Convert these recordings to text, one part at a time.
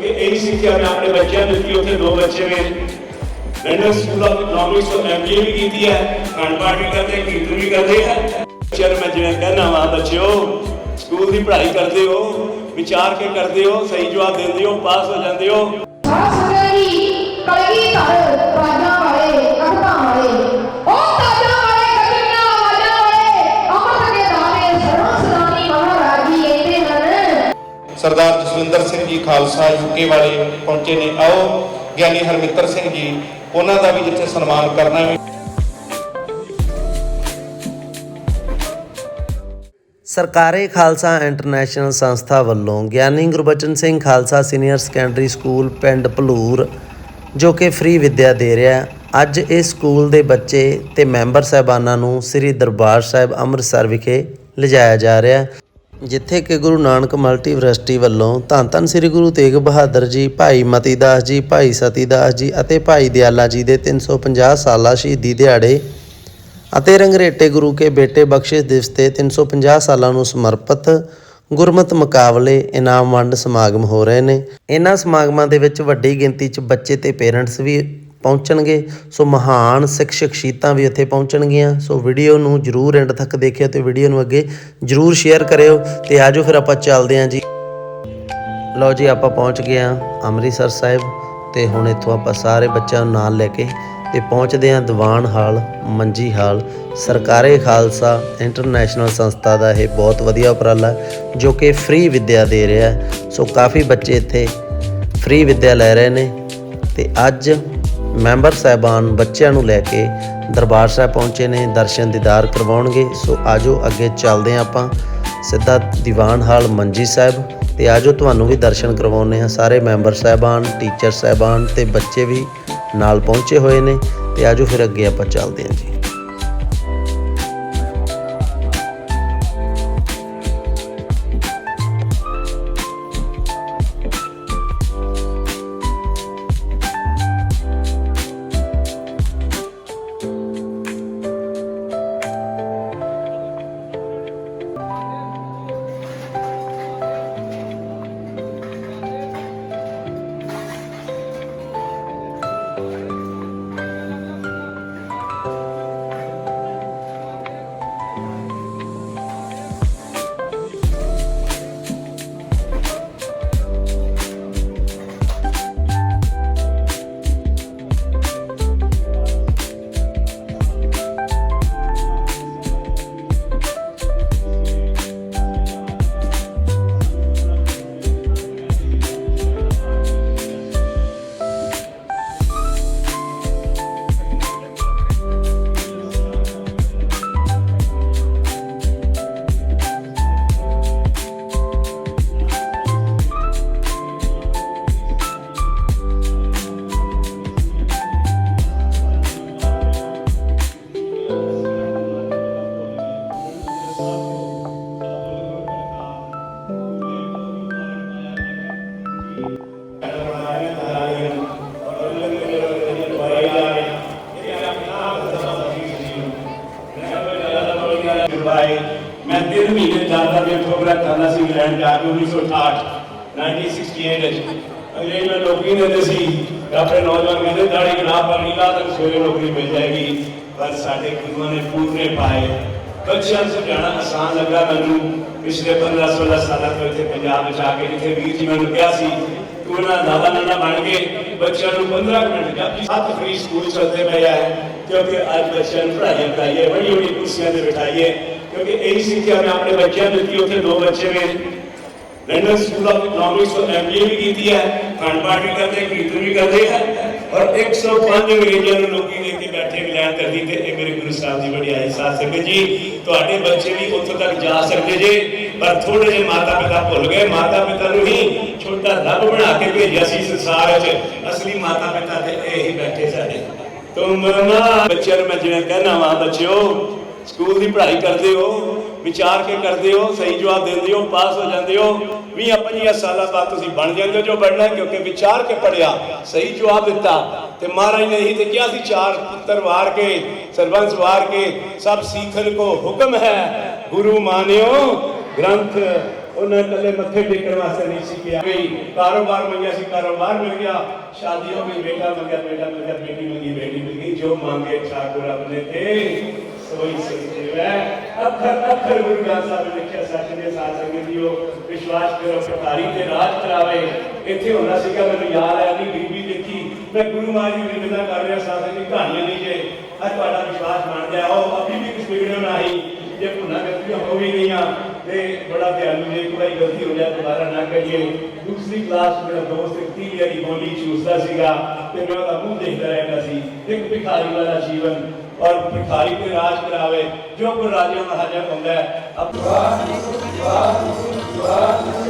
ਕਿਉਂਕਿ ਇਹੀ ਸਿੱਖਿਆ ਮੈਂ ਆਪਣੇ ਬੱਚਿਆਂ ਨੂੰ ਦਿੱਤੀ ਉੱਥੇ ਦੋ ਬੱਚੇ ਨੇ। ਲੰਡਨ ਸਕੂਲ ਆਫ ਇਕਨੋਮਿਕਸ ਤੋਂ ਐਮਬੀਏ ਵੀ ਕੀਤੀ ਹੈ ਪਾਠ ਵੀ ਕਰਦੇ ਕੀਰਤਨ ਵੀ ਕਰਦੇ ਹੈ। ਨੂੰ ਮੈਂ ਜਿਵੇਂ ਕਹਿਣਾ ਵਾ ਬੱਚਿਓ ਸਕੂਲ ਦੀ ਪੜ੍ਹਾਈ ਕਰਦੇ ਹੋ ਵਿਚਾਰ ਕੇ ਕਰਦੇ ਹੋ ਸਹੀ ਜਵਾਬ ਦਿੰਦੇ ਹੋ ਪਾਸ ਹੋ ਜਾਂਦੇ ਹੋ। ਸਾਸਰੀ ਕਲਗੀ ਧਰ ਰਾਜਾਂ ਵਾਲੇ ਅਖਤਾਂ ਵਾਲੇ ਉਹ ਤਾਜਾਂ ਵਾਲੇ ਕਟੀਆਂ ਆਵਾਜ਼ਾਂ ਵਾਲੇ ਅਮਰ ਦੇ ਦਾਵੇ ਸਰਵ ਸਦਾਨੀ ਮਹਾਰਾਜੀ ਕਹਿੰਦੇ ਹਨ ਸਰਦਾਰ ਜਸਵਿੰਦਰ ਸਿੰਘ ਜੀ ਖਾਲਸਾ ਯੂਕੇ ਵਾਲੇ ਪਹੁੰਚੇ ਨੇ, ਆਓ ਗਿਆਨੀ ਹਰਮਿੱਤਰ ਸਿੰਘ ਜੀ, ਉਹਨਾਂ ਦਾ ਵੀ ਜਿੱਥੇ ਸਨਮਾਨ ਕਰਨਾ ਹੈ। ਸਰਕਾਰੀ ਖਾਲਸਾ ਇੰਟਰਨੈਸ਼ਨਲ ਸੰਸਥਾ ਵੱਲੋਂ Giani Gurbachan Singh Khalsa senior secondary school ਪਿੰਡ ਭਲੂਰ, ਜੋ ਕਿ ਫ੍ਰੀ ਵਿੱਦਿਆ ਦੇ ਰਿਹਾ ਅੱਜ ਇਸ ਸਕੂਲ ਦੇ ਬੱਚੇ ਤੇ ਮੈਂਬਰ ਸਹਿਬਾਨਾਂ ਨੂੰ ਸ੍ਰੀ ਦਰਬਾਰ ਸਾਹਿਬ ਅੰਮ੍ਰਿਤਸਰ ਵਿਖੇ ਲਿਜਾਇਆ ਜਾ ਰਿਹਾ ਜਿੱਥੇ ਕਿ ਗੁਰੂ ਨਾਨਕ ਮਲਟੀ ਯੂਨੀਵਰਸਿਟੀ ਵੱਲੋਂ ਧੰਨ ਧੰਨ ਸ੍ਰੀ ਗੁਰੂ ਤੇਗ ਬਹਾਦਰ ਜੀ, ਭਾਈ ਮਤੀ ਦਾਸ ਜੀ, ਭਾਈ ਸਤੀ ਦਾਸ ਜੀ ਅਤੇ ਭਾਈ ਦਿਆਲਾ ਜੀ ਦੇ 350 ਸਾਲਾ ਸ਼ਹੀਦੀ ਦਿਹਾੜੇ ਅਤੇ ਰੰਗਰੇਟੇ ਗੁਰੂ ਕੇ ਬੇਟੇ ਬਖਸ਼ਿਸ਼ ਦਿਵਸ ਤੇ 350 ਸਾਲਾਂ ਨੂੰ ਸਮਰਪਿਤ ਗੁਰਮਤ ਮੁਕਾਬਲੇ ਇਨਾਮ ਵੰਡ ਸਮਾਗਮ ਹੋ ਰਹੇ ਨੇ। ਇਹਨਾਂ ਸਮਾਗਮਾਂ ਦੇ ਵਿੱਚ ਵੱਡੀ ਗਿਣਤੀ 'ਚ ਬੱਚੇ ਤੇ ਪੇਰੈਂਟਸ ਵੀ ਪਹੁੰਚਣਗੇ। ਸੋ ਮਹਾਨ ਸਿੱਖ ਸ਼ਖਸੀਅਤਾਂ ਵੀ ਇੱਥੇ ਪਹੁੰਚਣਗੀਆਂ। ਸੋ ਵੀਡੀਓ ਨੂੰ ਜਰੂਰ ਐਂਡ ਤੱਕ ਦੇਖਿਓ ਤੇ ਵੀਡੀਓ ਨੂੰ ਅੱਗੇ ਜਰੂਰ ਸ਼ੇਅਰ ਕਰਿਓ ਤੇ ਆਜੋ ਫਿਰ ਆਪਾਂ ਚੱਲਦੇ ਹਾਂ ਜੀ। ਲਓ ਜੀ, ਆਪਾਂ ਪਹੁੰਚ ਗਏ ਹਾਂ ਅੰਮ੍ਰਿਤਸਰ ਸਾਹਿਬ ਤੇ ਹੁਣ ਇੱਥੋਂ ਆਪਾਂ ਸਾਰੇ ਬੱਚਿਆਂ ਨੂੰ ਨਾਲ ਲੈ ਕੇ ਤੇ ਪਹੁੰਚਦੇ ਹਾਂ ਦੀਵਾਨ ਹਾਲ, ਮੰਜੀ ਹਾਲ, ਸਰਕਾਰੀ ਖਾਲਸਾ ਇੰਟਰਨੈਸ਼ਨਲ ਸੰਸਥਾ ਦਾ ਇਹ ਬਹੁਤ ਵਧੀਆ ਉਪਰਾਲਾ ਜੋ ਕਿ ਫ੍ਰੀ ਵਿੱਦਿਆ ਦੇ ਰਿਹਾ। ਸੋ ਕਾਫੀ ਬੱਚੇ ਇੱਥੇ ਫ੍ਰੀ ਵਿੱਦਿਆ ਲੈ ਰਹੇ ਨੇ ਤੇ ਅੱਜ ਮੈਂਬਰ ਸਾਹਿਬਾਨ ਬੱਚਿਆਂ ਨੂੰ ਲੈ ਕੇ ਦਰਬਾਰ ਸਾਹਿਬ ਪਹੁੰਚੇ ਨੇ, ਦਰਸ਼ਨ ਦੀਦਾਰ ਕਰਵਾਉਣਗੇ। ਸੋ ਆਜੋ ਅੱਗੇ ਚੱਲਦੇ ਹਾਂ ਆਪਾਂ। ਸਿੱਧਾ ਦੀਵਾਨ ਹਾਲ ਮੰਜੀ ਸਾਹਿਬ ਤੇ ਆਜੋ ਤੁਹਾਨੂੰ ਵੀ ਦਰਸ਼ਨ ਕਰਵਾਉਨੇ ਆ ਸਾਰੇ ਮੈਂਬਰ ਸਾਹਿਬਾਨ, ਟੀਚਰ ਸਾਹਿਬਾਨ ਤੇ ਬੱਚੇ ਵੀ ਨਾਲ ਪਹੁੰਚੇ ਹੋਏ ਨੇ ਤੇ ਆਜੋ ਫਿਰ ਅੱਗੇ ਆਪਾਂ ਚੱਲਦੇ ਹਾਂ ਜੀ। ਮੈਂ ਤਿੰਨ ਮਹੀਨੇ ਜਾਂਦਾ ਵੀ ਪ੍ਰੋਗਰਾਮ ਕਰਨਾ ਸੀ ਇੰਗਲੈਂਡ ਜਾ ਕੇ 1968 1968 ਵਿੱਚ ਅੰਗਰੇਜ਼ ਮੈਂ ਨੌਕਰੀ ਦਿੰਦੇ ਸੀ ਤੇ ਆਪਣੇ ਨੌਜਵਾਨ ਕਹਿੰਦੇ ਦਾੜੀ ਗਲਾ ਪਾਣੀ ਲਾ ਤਾਂ ਸਵੇਰੇ ਨੌਕਰੀ ਮਿਲ ਜਾਏਗੀ ਪਰ ਸਾਡੇ ਗੁਰੂਆਂ ਨੇ ਪੂਰੇ ਪਾਏ ਬੱਚਿਆਂ ਨੂੰ ਸਮਝਾਉਣਾ ਆਸਾਨ ਲੱਗਾ ਮੈਨੂੰ ਪਿਛਲੇ 15 16 ਸਾਲਾਂ ਤੋਂ ਇੱਥੇ ਪੰਜਾਬ ਵਿੱਚ ਆ ਕੇ ਜਿੱਥੇ ਵੀਰ ਜੀ ਮੈਨੂੰ ਕਿਹਾ ਸੀ ਤੂੰ ਉਹਨਾਂ ਦਾਦਾ ਨਾਨਾ ਬਣ ਕੇ ਬੱਚਿਆਂ ਨੂੰ 15 ਮਿੰਟ ਜਾਂ ਸੱਤ ਫ੍ਰੀ ਸਕੂਲ ਚੱਲਦੇ ਪਏ ਆ ਕਿਉਂਕਿ ਅੱਜ ਬੱਚਿਆਂ ਨੂੰ ਪੜ੍ਹਾਈਆਂ ਕਰਾਈਏ ਬੜੀ ਬੜੀ ਕੁਰਸੀਆਂ ਤੇ ਬਿਠਾਈਏ ਕਿਉਂਕਿ ਇਹੀ ਸਿੱਖਿਆ ਮੈਂ ਆਪਣੇ ਬੱਚਿਆਂ ਨੂੰ ਦਿੱਤੀ ਉੱਥੇ ਦੋ ਬੱਚੇ ਨੇ ਲੰਡਨ ਸਕੂਲ ਆਫ ਇਕਨੋਮਿਕਸ ਤੋਂ ਐਮਬੀਏ ਵੀ ਕੀਤੀ ਹੈ ਖੰਡ ਪਾਠ ਵੀ ਕਰਦੇ ਕੀਰਤਨ ਵੀ ਕਰਦੇ ਹੈ ਔਰ 105 ਅੰਗਰੇਜ਼ਾਂ ਨੂੰ ਨੌਕਰੀ ਦੇ ਕੇ ਬੈਠੇ ਇੰਗਲੈਂਡ ਧਰਤੀ ਤੇ ਇਹ ਮੇਰੇ ਗੁਰੂ ਸਾਹਿਬ ਦੀ ਬੜੀ ਆਈ ਸਾਥ ਸੰਗਤ ਜੀ ਤੁਹਾਡੇ ਬੱਚੇ ਵੀ ਉੱਥੋਂ ਤੱਕ ਜਾ ਸਕਦੇ ਜੇ ਪਰ ਥੋੜੇ ਜਿਹੇ ਮਾਤਾ ਪਿਤਾ ਭੁੱਲ ਗਏ ਮਾਤਾ ਪਿਤਾ ਨੂੰ ਹੀ ਛੋਟਾ ਰੱਬ ਬਣਾ ਕੇ ਭੇਜਿਆ ਸੀ ਸੰਸਾਰ ਵਿੱਚ ਅਸਲੀ ਮਾਤਾ ਪਿਤਾ ਤੇ ਇਹ ਹੀ ਬੈਠੇ ਸਾਡੇ ਤੁਮ ਮਾ ਬੱਚਿਆਂ ਨੂੰ ਮੈਂ ਜਿਵੇਂ ਕਹਿਣਾ ਵਾ ਬੱਚਿਓ ਸਕੂਲ ਦੀ ਪੜ੍ਹਾਈ ਕਰਦੇ ਹੋ, ਵਿਚਾਰ ਕੇ ਕਰਦੇ ਹੋ, ਸਹੀ ਜਵਾਬ ਦਿੰਦੇ ਹੋ, ਪਾਸ ਹੋ ਜਾਂਦੇ ਹੋ 20 25 ਸਾਲਾਂ ਬਾਅਦ ਤੁਸੀਂ ਬਣ ਜਾਂਦੇ ਹੋ ਜੋ ਬਣਨਾ ਕਿਉਂਕਿ ਵਿਚਾਰ ਕੇ ਪੜਿਆ ਸਹੀ ਜਵਾਬ ਦਿੱਤਾ। ਤੇ ਮਹਾਰਾਜ ਨੇ ਇਹੀ ਤੇ ਕਿਹਾ ਸੀ, ਚਾਰ ਪੁੱਤਰ ਵਾਰ ਕੇ, ਸਰਬੰਸ ਵਾਰ ਕੇ, ਸਭ ਸੀਖਣ ਕੋ ਹੁਕਮ ਹੈ। ਗੁਰੂ ਮਾਨਿਓ, ਗ੍ਰੰਥ ਉਹਨਾਂ ਕੱਲੇ ਮੱਥੇ ਟੇਕਣ ਵਾਸਤੇ ਨਹੀਂ ਸੀ ਗਿਆ। ਕੋਈ ਕਾਰੋਬਾਰ ਮੰਗਿਆ ਸੀ, ਕਾਰੋਬਾਰ ਮਿਲ ਗਿਆ, ਸ਼ਾਦੀ ਹੋ ਗਈ, ਬੇਟਾ ਮੰਗਿਆ, ਬੇਟਾ ਮਿਲ ਗਿਆ ਬੇਟੀ ਮੰਗੀ ਬੇਟੀ ਮਿਲ ਗਈ, ਜੋ ਮੰਗੇ ਠਾਕੁਰ ਆਪਣੇ ਤੇ ਸੋਈ ਸੋਈ ਦੇਵੈ ਅੱਖਰ ਅੱਖਰ ਗੁਰੂ ਗ੍ਰੰਥ ਸਾਹਿਬ ਨੇ ਲਿਖਿਆ ਸੱਚ ਦੇ ਸਾਥ ਸੰਗਤ ਜੀਓ ਵਿਸ਼ਵਾਸ ਕਰੋ ਪਟਾਰੀ ਤੇ ਰਾਜ ਕਰਾਵੇ ਇੱਥੇ ਹੁੰਦਾ ਸੀਗਾ ਮੈਨੂੰ ਯਾਦ ਆਇਆ ਨਹੀਂ ਬੀਬੀ ਦੇਖੀ ਮੈਂ ਗੁਰੂ ਮਹਾਰਾਜ ਜੀ ਦੀ ਨਿੰਦਾ ਕਰ ਰਿਹਾ ਸਾਥ ਦੀ ਕਹਾਣੀਆਂ ਨਹੀਂ ਜੇ ਅੱਜ ਤੁਹਾਡਾ ਵਿਸ਼ਵਾਸ ਬਣ ਗਿਆ ਉਹ ਅਭੀ ਵੀ ਕੁਛ ਵਿਗੜਿਆ ਨਹੀਂ ਜੇ ਭੁੱਲਾਂ ਗਲਤੀਆਂ ਹੋ ਵੀ ਗਈਆਂ ਤੇ ਬੜਾ ਧਿਆਨ ਜੇ ਕੋਈ ਗਲਤੀ ਹੋ ਜਾਏ ਦੁਬਾਰਾ ਨਾ ਕਰੀਏ ਦੂਸਰੀ ਕਲਾਸ ਮੇਰਾ ਦੋਸਤ ਇੱਕ ਤੀਹ ਵਾਲੀ ਬੋਲੀ ਚੂਸਦਾ ਸੀਗਾ ਤੇ ਮੈਂ ਉਹਦਾ ਮੂੰਹ ਦੇਖਦਾ ਰਹਿੰਦਾ ਸੀ ਇੱਕ ਭਿਖਾਰੀ ਵਾਲਾ ਜੀਵਨ ਔਰ ਭਿਖਾਰੀ ਕੋਈ ਰਾਜ ਕਰਾਵੇ ਜੋ ਕੋਈ ਰਾਜਾ ਮਹਾਰਾਜਾ ਹੁੰਦਾ ਹੈ ਅਪ- ਧੰਨ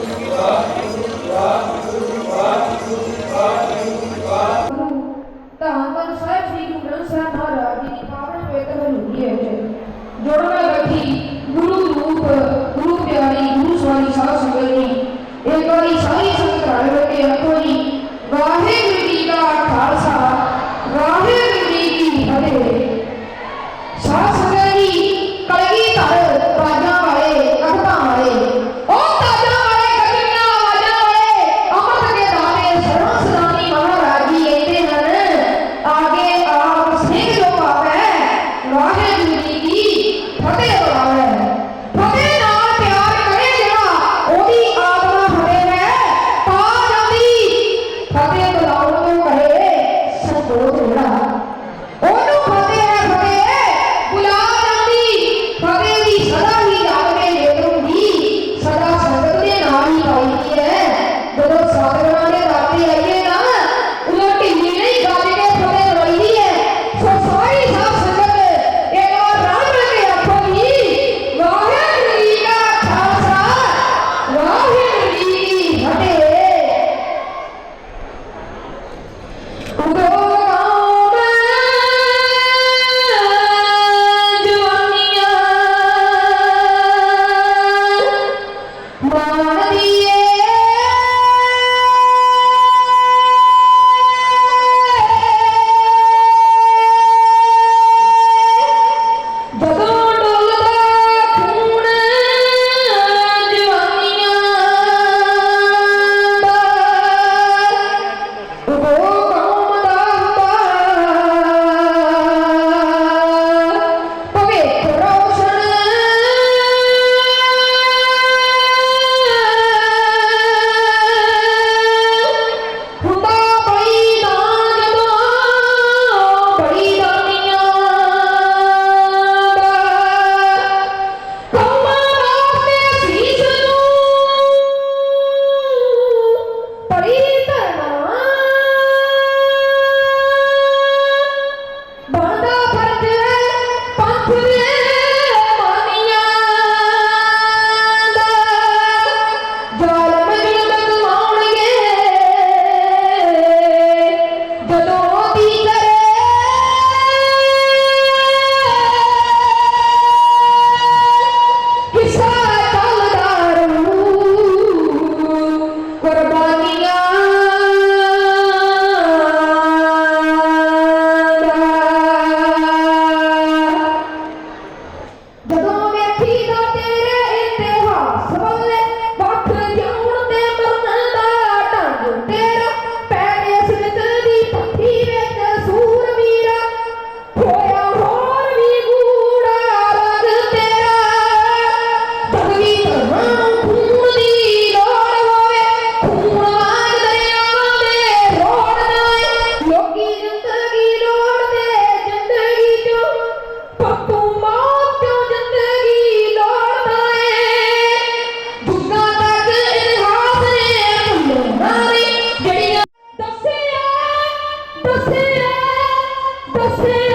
the you.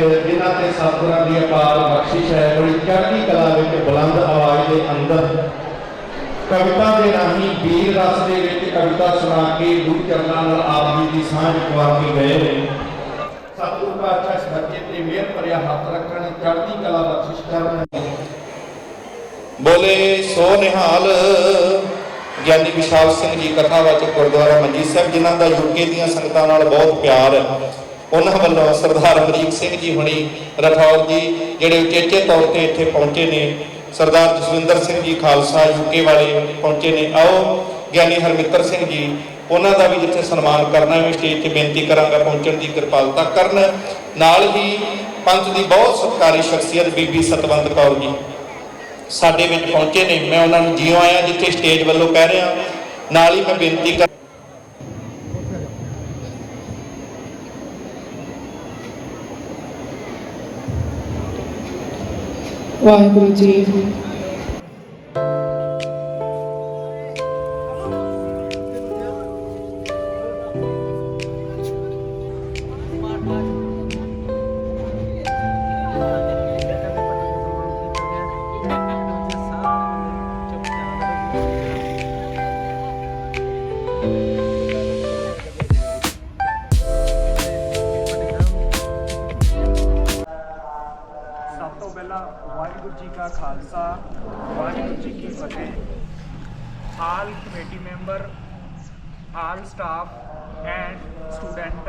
ਦੇ ਸਤਿਗੁਰਾਂ ਦੀ ਅਪਾਰ ਬਖਸ਼ਿਸ਼ ਹੈ, ਬੜੀ ਚੜ੍ਹਦੀ ਕਲਾ ਵਿੱਚ ਬੁਲੰਦ ਆਵਾਜ਼ ਦੇ ਅੰਦਰ ਕਵਿਤਾ ਦੇ ਰਾਹੀਂ ਵੀਰ ਰਸ ਦੇ ਵਿੱਚ ਕਵਿਤਾ ਸੁਣਾ ਕੇ ਗੁਰੂ ਚਰਨਾਂ ਨਾਲ ਆਪ ਜੀ ਦੀ ਸਾਂਝ ਪਵਾ ਕੇ ਗਏ ਨੇ। ਸਤਿਗੁਰ ਪਾਤਸ਼ਾਹ ਇਸ ਤੇ ਮਿਹਰ ਭਰਿਆ ਹੱਥ ਰੱਖਣ, ਚੜ੍ਹਦੀ ਕਲਾ ਬਖਸ਼ਿਸ਼ ਕਰਨ। ਬੋਲੇ, ਸੋ ਨਿਹਾਲ, ਗਿਆਨੀ ਵਿਸ਼ਾਲ ਸਿੰਘ ਜੀ ਕਥਾ ਕਥਾਵਾਚਕ ਗੁਰਦੁਆਰਾ ਮੰਜੀ ਸਾਹਿਬ, ਜਿਨ੍ਹਾਂ ਦਾ ਯੂਕੇ ਦੀਆਂ ਸੰਗਤਾਂ ਨਾਲ ਬਹੁਤ ਪਿਆਰ ਹੈ। ਉਹਨਾਂ ਵੱਲੋਂ ਸਰਦਾਰ ਅਮਰੀਕ ਸਿੰਘ ਜੀ ਹੁਣੀ, ਰਠੌਰ ਜੀ, ਜਿਹੜੇ ਉਚੇਚੇ ਤੌਰ ਤੇ ਇੱਥੇ ਪਹੁੰਚੇ ਨੇ, ਸਰਦਾਰ ਜਸਵਿੰਦਰ ਸਿੰਘ ਜੀ ਖਾਲਸਾ ਯੂਕੇ ਵਾਲੇ ਪਹੁੰਚੇ ਨੇ। ਆਓ, ਗਿਆਨੀ ਹਰਮਿੱਤਰ ਸਿੰਘ ਜੀ, ਉਹਨਾਂ ਦਾ ਵੀ ਜਿੱਥੇ ਸਨਮਾਨ ਕਰਨਾ ਹੈ ਸਟੇਜ ਤੇ ਬੇਨਤੀ ਕਰਾਂਗਾ ਪਹੁੰਚਣ ਦੀ ਕਿਰਪਾਲਤਾ ਕਰਨ। ਨਾਲ ਹੀ ਪੰਥ ਦੀ ਬਹੁਤ ਸਤਿਕਾਰੀ ਸ਼ਖਸੀਅਤ ਬੀਬੀ ਸਤਵੰਤ ਕੌਰ ਜੀ, ਸਾਡੇ ਵਿੱਚ ਪਹੁੰਚੇ ਨੇ। ਮੈਂ ਉਹਨਾਂ ਨੂੰ ਜਿਉਂ ਆਇਆ, ਜਿੱਥੇ ਸਟੇਜ ਵੱਲੋਂ ਕਹਿ ਰਿਹਾ। ਨਾਲ ਹੀ ਮੈਂ ਬੇਨਤੀ ਕਰ Waheguru ji staff and student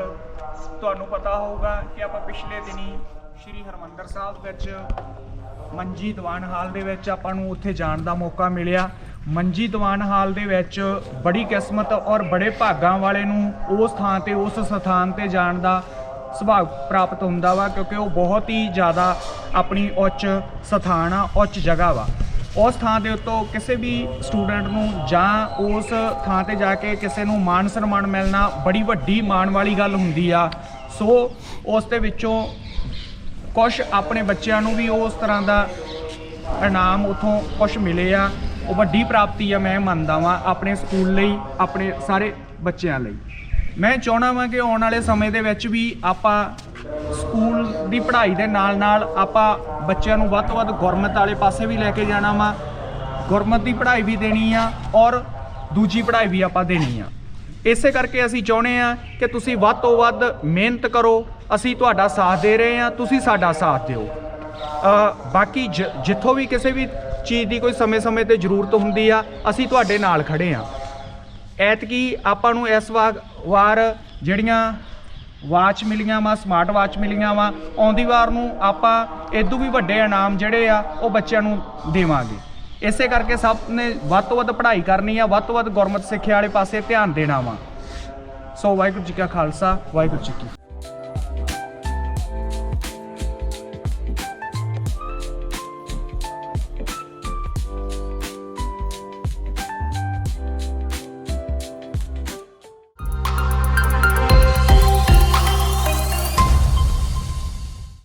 ਤੁਹਾਨੂੰ ਪਤਾ ਹੋਊਗਾ ਕਿ ਆਪਾਂ ਪਿਛਲੇ ਦਿਨੀ ਸ਼੍ਰੀ ਹਰਮੰਦਰ ਸਾਹਿਬ ਵਿੱਚ ਮੰਜੀ ਦੀਵਾਨ ਹਾਲ ਦੇ ਵਿੱਚ ਆਪਾਂ ਨੂੰ ਉੱਥੇ ਜਾਣ ਦਾ ਮੌਕਾ ਮਿਲਿਆ। ਮੰਜੀ ਦੀਵਾਨ ਹਾਲ ਦੇ ਵਿੱਚ ਬੜੀ ਕਿਸਮਤ ਔਰ ਬੜੇ ਭਾਗਾਂ ਵਾਲੇ ਨੂੰ ਉਸ ਥਾਂ ਤੇ, ਉਸ ਸਥਾਨ ਤੇ ਜਾਣ ਦਾ ਸੁਭਾਗ ਪ੍ਰਾਪਤ ਹੁੰਦਾ ਵਾ ਕਿਉਂਕਿ ਉਹ ਬਹੁਤ ਹੀ ਜ਼ਿਆਦਾ ਆਪਣੀ ਉੱਚ ਸਥਾਨ ਆ, ਉੱਚ ਜਗ੍ਹਾ ਵਾ। ਉਸ ਥਾਂ ਦੇ ਉੱਤੋਂ ਕਿਸੇ ਵੀ ਸਟੂਡੈਂਟ ਨੂੰ ਜਾਂ ਉਸ ਥਾਂ ਤੇ ਜਾ ਕੇ ਕਿਸੇ ਨੂੰ ਮਾਣ ਸਨਮਾਨ ਮਿਲਣਾ ਬੜੀ ਵੱਡੀ ਮਾਣ ਵਾਲੀ ਗੱਲ ਹੁੰਦੀ ਆ। ਸੋ ਉਸ ਦੇ ਵਿੱਚੋਂ ਕੁਝ ਆਪਣੇ ਬੱਚਿਆਂ ਨੂੰ ਵੀ ਉਸ ਤਰ੍ਹਾਂ ਦਾ ਇਨਾਮ ਉਥੋਂ ਕੁਝ ਮਿਲੇ ਆ। ਉਹ ਵੱਡੀ ਪ੍ਰਾਪਤੀ ਆ, ਮੈਂ ਮੰਨਦਾ ਵਾਂ, ਆਪਣੇ ਸਕੂਲ ਲਈ, ਆਪਣੇ ਸਾਰੇ ਬੱਚਿਆਂ ਲਈ। ਮੈਂ ਚਾਹਣਾ ਵਾਂ ਕਿ ਆਉਣ ਵਾਲੇ ਸਮੇਂ ਦੇ ਵਿੱਚ ਵੀ ਆਪਾਂ ਸਕੂਲ ਦੀ ਪੜ੍ਹਾਈ ਦੇ ਨਾਲ ਨਾਲ ਆਪਾਂ ਬੱਚਿਆਂ ਨੂੰ ਵੱਧ ਤੋਂ ਵੱਧ ਗੁਰਮਤ ਵਾਲੇ ਪਾਸੇ ਵੀ ਲੈ ਕੇ ਜਾਣਾ ਵਾ। ਗੁਰਮਤ ਦੀ ਪੜ੍ਹਾਈ ਵੀ ਦੇਣੀ ਆ ਔਰ ਦੂਜੀ ਪੜ੍ਹਾਈ ਵੀ ਆਪਾਂ ਦੇਣੀ ਆ। ਇਸੇ ਕਰਕੇ ਅਸੀਂ ਚਾਹੁੰਦੇ ਆ ਕਿ ਤੁਸੀਂ ਵੱਧ ਤੋਂ ਵੱਧ ਮਿਹਨਤ ਕਰੋ, ਅਸੀਂ ਤੁਹਾਡਾ ਸਾਥ ਦੇ ਰਹੇ ਆ, ਤੁਸੀਂ ਸਾਡਾ ਸਾਥ ਦਿਓ। ਬਾਕੀ ਜ- ਜਿੱਥੋਂ ਵੀ ਕਿਸੇ ਵੀ ਚੀਜ਼ ਦੀ ਕੋਈ ਸਮੇਂ-ਸਮੇਂ ਤੇ ਜ਼ਰੂਰਤ ਹੁੰਦੀ ਆ, ਅਸੀਂ ਤੁਹਾਡੇ ਨਾਲ ਖੜੇ ਆ। ਐਤਕੀ ਆਪਾਂ ਨੂੰ ਇਸ ਵਾ- ਵਾਰ ਜਿਹੜੀਆਂ ਵਾਚ ਮਿਲੀਆਂ ਵਾ ਸਮਾਰਟ ਵਾਚ ਮਿਲੀਆਂ ਵਾ। ਆਉਂਦੀ ਵਾਰ ਨੂੰ ਆਪਾਂ ਇਦੋਂ ਵੀ ਵੱਡੇ ਇਨਾਮ ਜਿਹੜੇ ਆ, ਉਹ ਬੱਚਿਆਂ ਨੂੰ ਦੇਵਾਂਗੇ। ਇਸੇ ਕਰਕੇ ਸਭ ਨੇ ਵੱਧ ਤੋਂ ਵੱਧ ਪੜ੍ਹਾਈ ਕਰਨੀ ਆ, ਵੱਧ ਤੋਂ ਵੱਧ ਗੁਰਮਤ ਸਿੱਖਿਆ ਵਾਲੇ ਪਾਸੇ ਧਿਆਨ ਦੇਣਾ ਵਾ। ਸੋ ਵਾਹਿਗੁਰੂ ਜੀ ਕਾ ਖਾਲਸਾ, ਵਾਹਿਗੁਰੂ ਜੀ ਕੀ